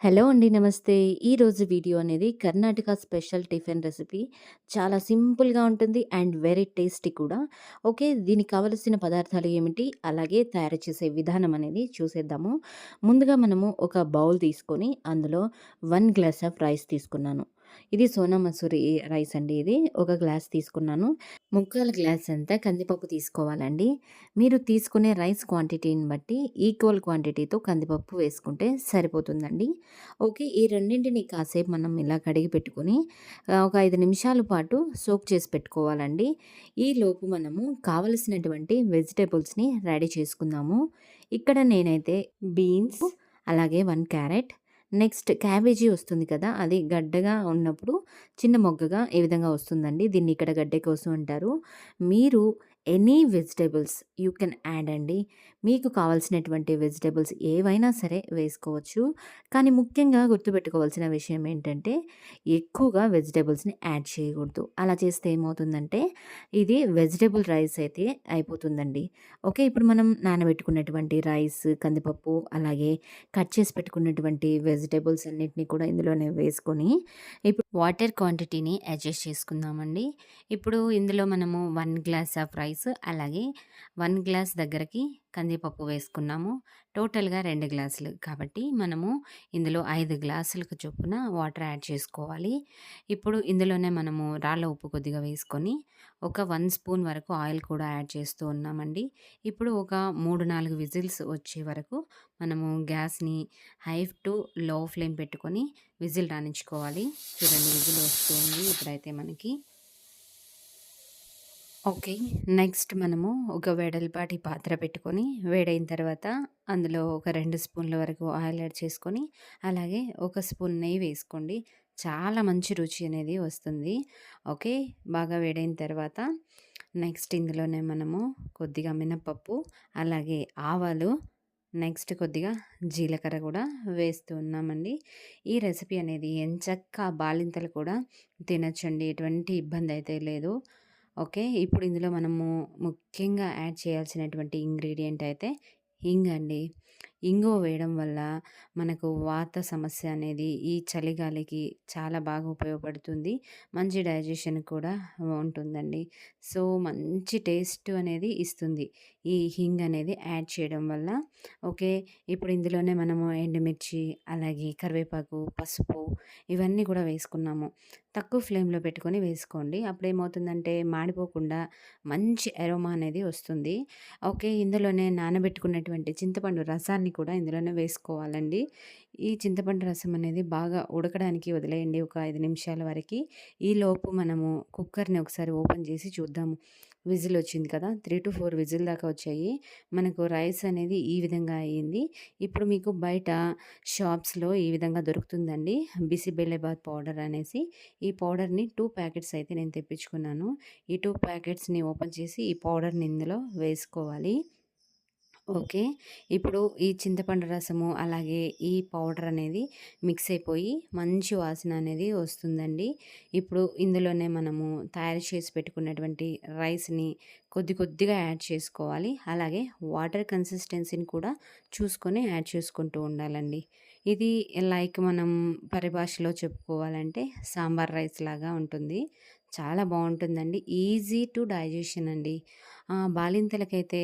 Hello అండి. నమస్తే. ఈరోజు వీడియో అనేది కర్ణాటక స్పెషల్ టిఫిన్ రెసిపీ. చాలా సింపుల్‌గా ఉంటుంది అండ్ వెరీ టేస్టీ కూడా. ఓకే. దీనికి కావలసిన పదార్థాలు ఏమిటి? అలాగే తయారు చేసే విధానం అనేది చూసేద్దాము. ముందుగా మనము ఒక బౌల్ తీసుకొని అందులో వన్ గ్లాస్ ఆఫ్ రైస్ తీసుకున్నాను. ఇది సోనా మసూరి రైస్ అండి ఇది. ఒక గ్లాస్ తీసుకున్నాను. ముక్కల గ్లాస్ అంతా కందిపప్పు తీసుకోవాలండి. మీరు తీసుకునే రైస్ క్వాంటిటీని బట్టి ఈక్వల్ క్వాంటిటీతో కందిపప్పు వేసుకుంటే సరిపోతుందండి. ఓకే. ఈ రెండింటిని కాసేపు మనం ఇలా కడిగి పెట్టుకొని ఒక ఐదు నిమిషాల పాటు సోక్ చేసి పెట్టుకోవాలండి. ఈలోపు మనము కావలసినటువంటి వెజిటేబుల్స్ని రెడీ చేసుకుందాము. ఇక్కడ నేనైతే బీన్స్, అలాగే వన్ క్యారెట్, నెక్స్ట్ క్యాబేజీ వస్తుంది కదా! అది గడ్డగా ఉన్నప్పుడు చిన్న మొగ్గగా ఈ విధంగా వస్తుందండి. దీన్ని ఇక్కడ గడ్డెకోసు అంటారు. మీరు any vegetables you can add అండి. మీకు కావాల్సినటువంటి వెజిటేబుల్స్ ఏవైనా సరే వేసుకోవచ్చు. కానీ ముఖ్యంగా గుర్తుపెట్టుకోవాల్సిన విషయం ఏంటంటే ఎక్కువగా వెజిటేబుల్స్ని యాడ్ చేయకూడదు. అలా చేస్తే ఏమవుతుందంటే ఇది వెజిటేబుల్ రైస్ అయితే అయిపోతుందండి. ఓకే. ఇప్పుడు మనం నానబెట్టుకున్నటువంటి రైస్, కందిపప్పు అలాగే కట్ చేసి పెట్టుకున్నటువంటి వెజిటేబుల్స్ అన్నిటిని కూడా ఇందులోనే వేసుకొని ఇప్పుడు వాటర్ క్వాంటిటీని అడ్జస్ట్ చేసుకుందామండి. ఇప్పుడు ఇందులో మనము వన్ గ్లాస్ ఆఫ్ రైస్ అలాగే వన్ గ్లాస్ దగ్గరకి కందిపప్పు వేసుకున్నాము. టోటల్‌గా రెండు గ్లాసులు. కాబట్టి మనము ఇందులో ఐదు గ్లాసులకు చొప్పున వాటర్ యాడ్ చేసుకోవాలి. ఇప్పుడు ఇందులోనే మనము రాళ్ళ ఉప్పు కొద్దిగా వేసుకొని ఒక వన్ స్పూన్ వరకు ఆయిల్ కూడా యాడ్ చేస్తూ ఉన్నామండి. ఇప్పుడు ఒక 3, 4 విజిల్స్ వచ్చే వరకు మనము గ్యాస్‌ని హై టు లో ఫ్లేమ్ పెట్టుకొని విజిల్ రాణించుకోవాలి చూడండి విజిల్ వస్తుంది ఇప్పుడైతే మనకి. ఓకే. నెక్స్ట్ మనము ఒక వెడల్పాటి పాత్ర పెట్టుకొని వేడైన తర్వాత అందులో ఒక 2 స్పూన్ల వరకు ఆయిల్ యాడ్ చేసుకొని అలాగే ఒక స్పూన్ నెయ్యి వేసుకోండి. చాలా మంచి రుచి అనేది వస్తుంది. ఓకే. బాగా వేడైన తర్వాత నెక్స్ట్ ఇందులోనే మనము కొద్దిగా మినపప్పు, అలాగే ఆవాలు, నెక్స్ట్ కొద్దిగా జీలకర్ర కూడా వేస్తూ ఉన్నామండి. ఈ రెసిపీ అనేది ఎంచక్కా బాలింతలు కూడా తినొచ్చండి. ఎటువంటి ఇబ్బంది అయితే లేదు. ఓకే. ఇప్పుడు ఇందులో మనము ముఖ్యంగా యాడ్ చేయాల్సినటువంటి ఇంగ్రీడియంట్ అయితే హింగ్ అండి. ఇంగువ వేయడం వల్ల మనకు వాత సమస్య అనేది ఈ చలిగాలికి చాలా బాగా ఉపయోగపడుతుంది. మంచి డైజెషన్ కూడా ఉంటుందండి. సో, మంచి టేస్ట్ అనేది ఇస్తుంది. ఈ హింగ్ అనేది యాడ్ చేయడం వల్ల. ఓకే. ఇప్పుడు ఇందులోనే మనము ఎండుమిర్చి, అలాగే కరివేపాకు, పసుపు ఇవన్నీ కూడా వేసుకున్నాము. తక్కువ ఫ్లేమ్‌లో పెట్టుకొని వేసుకోండి. అప్పుడు ఏమవుతుందంటే మాడిపోకుండా మంచి ఎరోమా అనేది వస్తుంది. ఓకే. ఇందులోనే నానబెట్టుకున్నటువంటి చింతపండు రసాన్ని కూడా ఇందులోనే వేసుకోవాలండి. ఈ చింతపండు రసం అనేది బాగా ఉడకడానికి వదిలేయండి ఒక ఐదు నిమిషాల వరకు ఈలోపు మనము కుక్కర్‌ని ఒకసారి ఓపెన్ చేసి చూద్దాము. విజిల్ వచ్చింది కదా! 3-4 విజిల్ దాకా వచ్చాయి. మనకు రైస్ అనేది ఈ విధంగా అయింది. ఇప్పుడు మీకు బయట షాప్స్‌లో ఈ విధంగా దొరుకుతుందండి. బిసిబెల్లెబాత్ పౌడర్ అనేసి. ఈ పౌడర్‌ని టూ ప్యాకెట్స్ అయితే నేను తెప్పించుకున్నాను. ఈ టూ ప్యాకెట్స్‌ని ఓపెన్ చేసి ఈ పౌడర్‌ని ఇందులో వేసుకోవాలి. ఓకే. ఇప్పుడు ఈ చింతపండు రసము అలాగే ఈ పౌడర్ అనేది మిక్స్ అయిపోయి మంచి వాసన అనేది వస్తుందండి. ఇప్పుడు ఇందులోనే మనము తయారు చేసి పెట్టుకున్నటువంటి రైస్‌ని కొద్ది కొద్దిగా యాడ్ చేసుకోవాలి. అలాగే వాటర్ కన్సిస్టెన్సీని కూడా చూసుకొని యాడ్ చేసుకుంటూ ఉండాలండి. ఇది లైక్ మనం పరిభాషలో చెప్పుకోవాలంటే సాంబార్ రైస్ లాగా ఉంటుంది. చాలా బాగుంటుందండి ఈజీ టు డైజెషన్ అండి. బాలింతలకైతే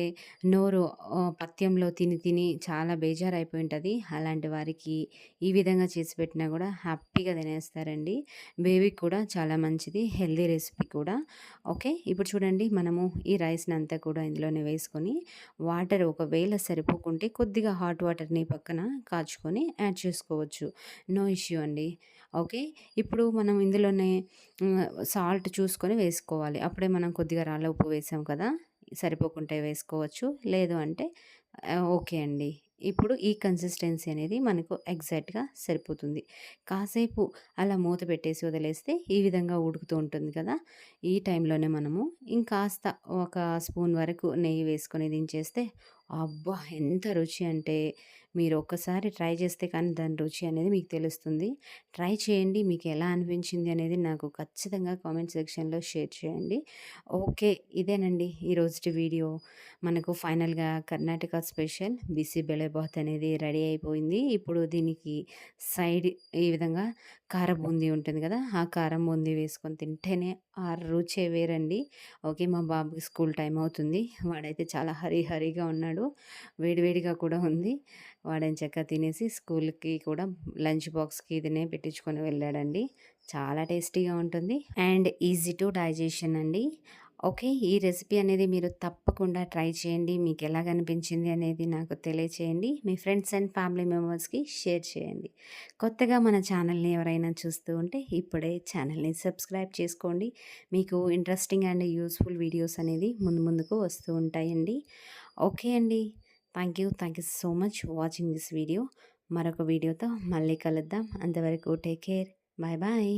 నోరు పథ్యంలో తిని తిని చాలా బేజారైపోయి ఉంటుంది అలాంటి వారికి ఈ విధంగా చేసి పెట్టినా కూడా హ్యాపీగా తినేస్తారండి. బేబీకి కూడా చాలా మంచిది. హెల్దీ రెసిపీ కూడా. ఓకే. ఇప్పుడు చూడండి మనము ఈ రైస్‌ని అంతా కూడా ఇందులోనే వేసుకొని వాటర్ ఒకవేళ సరిపోకుంటే కొద్దిగా హాట్ వాటర్‌ని పక్కన కాచుకొని యాడ్ చేసుకోవచ్చు. నో ఇష్యూ అండి. ఓకే. ఇప్పుడు మనం ఇందులోనే సాల్ట్ చూసుకొని వేసుకోవాలి. అప్పుడే మనం కొద్దిగా రాళ్ళ ఉప్పు వేసాం కదా! సరిపోకుంటే వేసుకోవచ్చు. లేదు అంటే ఓకే అండి. ఇప్పుడు ఈ కన్సిస్టెన్సీ అనేది మనకు ఎగ్జాక్ట్‌గా సరిపోతుంది. కాసేపు అలా మూత పెట్టేసి వదిలేస్తే ఈ విధంగా ఉడుకుతూ ఉంటుంది కదా! ఈ టైంలోనే మనము ఇంకాస్త ఒక స్పూన్ వరకు నెయ్యి వేసుకొని దించేస్తే అబ్బా! ఎంత రుచి అంటే మీరు ఒక్కసారి ట్రై చేస్తే కానీ దాని రుచి అనేది మీకు తెలుస్తుంది. ట్రై చేయండి. మీకు ఎలా అనిపించింది అనేది నాకు ఖచ్చితంగా కామెంట్ సెక్షన్‌లో షేర్ చేయండి. ఓకే. ఇదేనండి ఈరోజుటి వీడియో. మనకు ఫైనల్‌గా కర్ణాటక స్పెషల్ బిసిబెళబాత్ అనేది రెడీ అయిపోయింది. ఇప్పుడు దీనికి సైడ్ ఈ విధంగా కారం బూందీ ఉంటుంది కదా! ఆ కారం బూందీ వేసుకొని తింటేనే ఆ రుచే వేరండి. ఓకే. మా బాబుకి స్కూల్ టైం అవుతుంది. వాడైతే చాలా హరిహరిగా ఉన్నాడు. వేడి వేడివేడిగా కూడా ఉంది. వాడని వాడెంచక్కా తినేసి స్కూల్‌కి కూడా లంచ్ బాక్స్‌కి ఇదినే పెట్టించుకొని వెళ్ళాడండి. చాలా టేస్టీగా ఉంటుంది. అండ్ ఈజీ టు డైజెషన్ అండి. ఓకే. ఈ రెసిపీ అనేది మీరు తప్పకుండా ట్రై చేయండి. మీకు ఎలా కనిపించింది అనేది నాకు తెలియచేయండి. మీ ఫ్రెండ్స్ అండ్ ఫ్యామిలీ మెంబర్స్‌కి షేర్ చేయండి. కొత్తగా మన ఛానల్‌ని ఎవరైనా చూస్తూ ఉంటే ఇప్పుడే ఛానల్‌ని సబ్స్క్రైబ్ చేసుకోండి. మీకు ఇంట్రెస్టింగ్ అండ్ యూస్ఫుల్ వీడియోస్ అనేది ముందు ముందుకు వస్తూ ఉంటాయండి. ఓకే అండి. Thank you. Thank you so much watching this video. మరొక వీడియోతో మళ్ళీ కలుద్దాం. అంతవరకు టేక్ కేర్. Bye bye.